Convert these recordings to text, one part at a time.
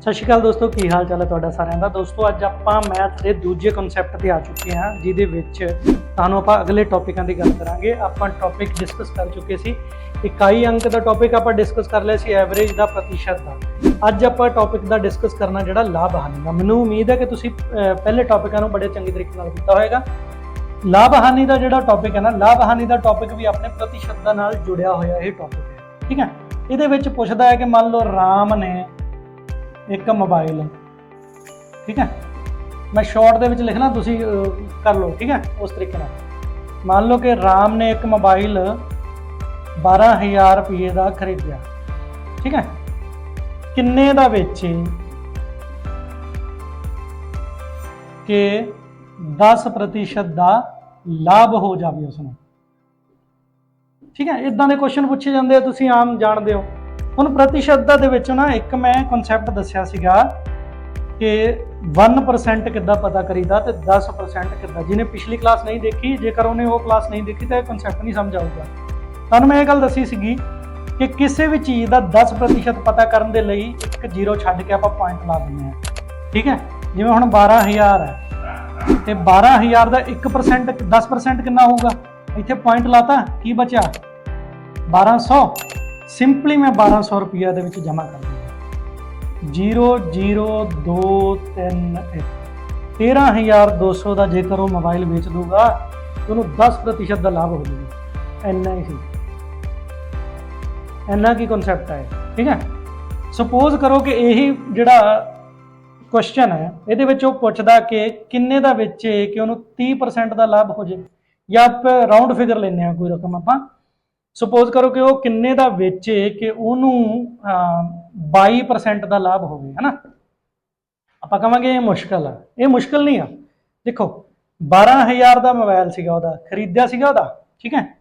ਸਤਿ ਸ਼੍ਰੀ ਅਕਾਲ ਦੋਸਤੋ, ਕੀ ਹਾਲ ਚਾਲ ਹੈ ਤੁਹਾਡਾ ਸਾਰਿਆਂ ਦਾ? ਦੋਸਤੋ, ਅੱਜ ਆਪਾਂ ਮੈਥ ਦੇ ਦੂਜੇ ਕਨਸੈਪਟ ਤੇ ਆ ਚੁੱਕੇ ਹਾਂ, ਜਿਹਦੇ ਵਿੱਚ ਤੁਹਾਨੂੰ ਆਪਾਂ ਅਗਲੇ ਟੌਪਿਕਾਂ ਦੀ ਗੱਲ ਕਰਾਂਗੇ। ਆਪਾਂ ਟੌਪਿਕ ਡਿਸਕਸ ਕਰ ਚੁੱਕੇ ਸੀ। ਇਕਾਈ ਅੰਕ ਦਾ ਟੌਪਿਕ ਆਪਾਂ ਡਿਸਕਸ ਕਰ ਲਿਆ ਸੀ ਐਵਰੇਜ ਦਾ ਪ੍ਰਤੀਸ਼ਤ ਦਾ। ਅੱਜ ਆਪਾਂ ਟੌਪਿਕ ਦਾ ਡਿਸਕਸ ਕਰਨਾ ਜਿਹੜਾ ਲਾਭ ਹਾਨੀ ਦਾ। ਮੈਨੂੰ ਉਮੀਦ ਹੈ ਕਿ ਤੁਸੀਂ ਪਹਿਲੇ ਟੌਪਿਕਾਂ ਨੂੰ ਬੜੇ ਚੰਗੇ ਤਰੀਕੇ ਨਾਲ ਕੀਤਾ ਹੋਵੇਗਾ ਲਾਭ ਹਾਨੀ ਦਾ ਜਿਹੜਾ ਟੌਪਿਕ ਹੈ ਨਾ ਲਾਭ ਹਾਨੀ ਦਾ ਟੌਪਿਕ ਵੀ ਆਪਣੇ ਪ੍ਰਤੀਸ਼ਤ ਨਾਲ ਜੁੜਿਆ ਹੋਇਆ ਇਹ ਟੌਪਿਕ ਹੈ। ਠੀਕ ਹੈ? ਇਹਦੇ ਵਿੱਚ ਪੁੱਛਦਾ ਹੈ ਕਿ ਮੰਨ ਲਓ ਰਾਮ ਨੇ ਇੱਕ ਮੋਬਾਈਲ ਠੀਕ ਹੈ? ਮੈਂ ਸ਼ਾਰਟ ਦੇ ਵਿੱਚ ਲਿਖਣਾ, ਤੁਸੀਂ ਕਰ ਲਓ, ਠੀਕ ਹੈ? ਉਸ ਤਰੀਕੇ ਨਾਲ। ਮੰਨ ਲਓ ਕਿ ਰਾਮ ਨੇ ਇੱਕ ਮੋਬਾਈਲ 12000 ਰੁਪਏ ਦਾ ਖਰੀਦਿਆ। ਠੀਕ ਹੈ? ਕਿੰਨੇ ਦਾ ਵੇਚੇ? ਕਿ 10% ਦਾ ਲਾਭ ਹੋ ਜਾਵੇ ਉਸ ਨੂੰ ਠੀਕ ਹੈ? ਇਦਾਂ ਦੇ ਕੁਐਸਚਨ ਪੁੱਛੇ ਜਾਂਦੇ ਆ, ਤੁਸੀਂ ਆਮ ਜਾਣਦੇ ਹੋ। ਹੁਣ ਪ੍ਰਤੀਸ਼ਤਤਾ ਦੇ ਵਿੱਚ ਨਾ ਇੱਕ ਮੈਂ ਕਨਸੈਪਟ ਦੱਸਿਆ ਸੀਗਾ ਕਿ 1% ਕਿੱਦਾਂ ਪਤਾ ਕਰੀਦਾ ਤੇ 10% ਕਿੱਦਾਂ। ਜਿਹਨੇ ਪਿਛਲੀ ਕਲਾਸ ਨਹੀਂ ਦੇਖੀ, ਜੇਕਰ ਉਹਨੇ ਉਹ ਕਲਾਸ ਨਹੀਂ ਦੇਖੀ ਤਾਂ ਇਹ ਕਨਸੈਪਟ ਨਹੀਂ ਸਮਝ ਆਊਗਾ। ਤੁਹਾਨੂੰ ਮੈਂ ਇਹ ਗੱਲ ਦੱਸੀ ਸੀਗੀ ਕਿ ਕਿਸੇ ਵੀ ਚੀਜ਼ ਦਾ 10% ਪਤਾ ਕਰਨ ਦੇ ਲਈ ਇੱਕ ਜ਼ੀਰੋ ਛੱਡ ਕੇ ਆਪਾਂ ਪੁਆਇੰਟ ਲਾ ਦਿੰਦੇ ਹਾਂ। ਠੀਕ ਹੈ? ਜਿਵੇਂ ਹੁਣ 12000 ਹੈ। ਤੇ 12000 ਦਾ 1% 10% ਕਿੰਨਾ ਹੋਊਗਾ? ਇੱਥੇ ਪੁਆਇੰਟ ਲਾਤਾ, ਕੀ ਬਚਿਆ? 1200 ਸਿੰਪਲੀ ਮੈਂ 1200 ਰੁਪਈਆ ਦੇ ਵਿੱਚ ਜਮ੍ਹਾਂ ਕਰ ਦਿੰਦਾ 00231 13200 ਦਾ ਜੇਕਰ ਉਹ ਮੋਬਾਈਲ ਵੇਚ ਦੂਗਾ ਉਹਨੂੰ 10% ਦਾ ਲਾਭ ਹੋ ਜਾਊਗਾ। ਇੰਨਾ ਹੀ ਇੰਨਾ ਕੀ ਕਨਸੈਪਟ ਹੈ ਠੀਕ ਹੈ? ਸਪੋਜ਼ ਕਰੋ ਕਿ ਇਹੀ ਜਿਹੜਾ ਕੁਐਸਚਨ ਹੈ, ਇਹਦੇ ਵਿੱਚ ਉਹ ਪੁੱਛਦਾ ਕਿ ਕਿੰਨੇ ਦਾ ਵੇਚੇ, ਕਿ ਉਹਨੂੰ 30% ਦਾ ਲਾਭ ਹੋ ਜੇ ਜਾਂ ਆਪਾਂ ਰਾਉਂਡ ਫਿਗਰ ਲੈਨੇ ਆ ਕੋਈ ਰਕਮ ਆਪਾਂ। ਸਪੋਜ਼ ਕਰੋ ਕਿ ਉਹ ਕਿੰਨੇ ਦਾ ਵੇਚੇ ਕਿ ਉਹਨੂੰ 22% ਦਾ ਲਾਭ ਹੋਵੇ ਹੈਨਾ ਆਪਾਂ ਕਹਾਂਗੇ ਇਹ ਮੁਸ਼ਕਲ ਆ। ਇਹ ਮੁਸ਼ਕਲ ਨਹੀਂ ਆ। ਦੇਖੋ 12000 ਦਾ ਮੋਬਾਈਲ ਸੀਗਾ ਉਹਦਾ, ਖਰੀਦਿਆ ਸੀਗਾ ਉਹਦਾ, ਠੀਕ ਹੈ?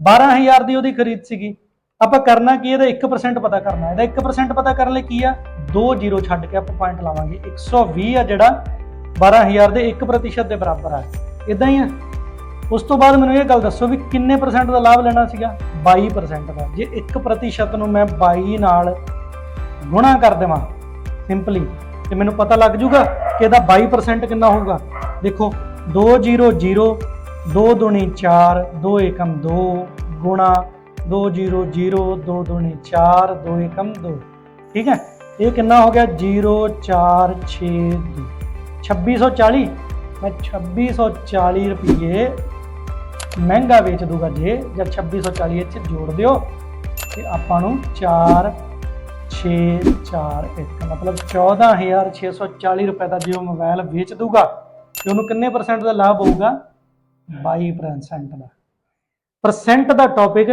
12000 ਦੀ ਉਹਦੀ ਖਰੀਦ ਸੀਗੀ। ਆਪਾਂ ਕਰਨਾ ਕੀ ਇਹਦਾ 1% ਪਤਾ ਕਰਨਾ। ਇਹਦਾ 1% ਪਤਾ ਕਰਨ ਲਈ ਕੀ ਆ? ਦੋ ਜ਼ੀਰੋ ਛੱਡ ਕੇ ਆਪਾਂ ਪੁਆਇੰਟ ਲਾਵਾਂਗੇ। 120 ਆ ਜਿਹੜਾ 12000 ਦੇ 1% ਦੇ ਬਰਾਬਰ ਆ। ਇਦਾਂ ਹੀ ਆ। ਉਸ ਤੋਂ ਬਾਅਦ ਮੈਨੂੰ ਇਹ ਗੱਲ ਦੱਸੋ ਵੀ ਕਿੰਨੇ ਪਰਸੈਂਟ ਦਾ ਲਾਭ ਲੈਣਾ ਸੀਗਾ? 22% ਦਾ। ਜੇ 1% ਨੂੰ ਮੈਂ 22 ਨਾਲ ਗੁਣਾ ਕਰ ਦੇਵਾਂ ਸਿੰਪਲੀ ਤੇ ਮੈਨੂੰ ਪਤਾ ਲੱਗ ਜੂਗਾ ਕਿ ਇਹਦਾ 22% ਕਿੰਨਾ ਹੋਊਗਾ। ਦੇਖੋ 2 0 0 2 ਦੁਣੀ 4 2 ਏਕਮ 2 ਗੁਣਾ 2 0 0 2 ਦੁਣੀ 4 2 ਏਕਮ 2 ਠੀਕ ਹੈ? ਇਹ ਕਿੰਨਾ ਹੋ ਗਿਆ? 0 4 6 2 2640 ਮੈਂ 2640 ਰੁਪਏ ਮਹਿੰਗਾ ਵੇਚ ਦੂਗਾ ਜੇ ਜਦ 2640 ਇਹ ਚ ਜੋੜ ਦਿਓ। ਤੇ ਆਪਾਂ ਨੂੰ 4 6 4 1 ਮਤਲਬ 14640 ਰੁਪਏ ਦਾ ਜੇ ਉਹ ਮੋਬਾਈਲ ਵੇਚ ਦੂਗਾ, ਤੇ ਉਹਨੂੰ ਕਿੰਨੇ ਪਰਸੈਂਟ ਦਾ ਲਾਭ ਹੋਊਗਾ? 22% ਦਾ। ਪਰਸੈਂਟ ਦਾ ਟੌਪਿਕ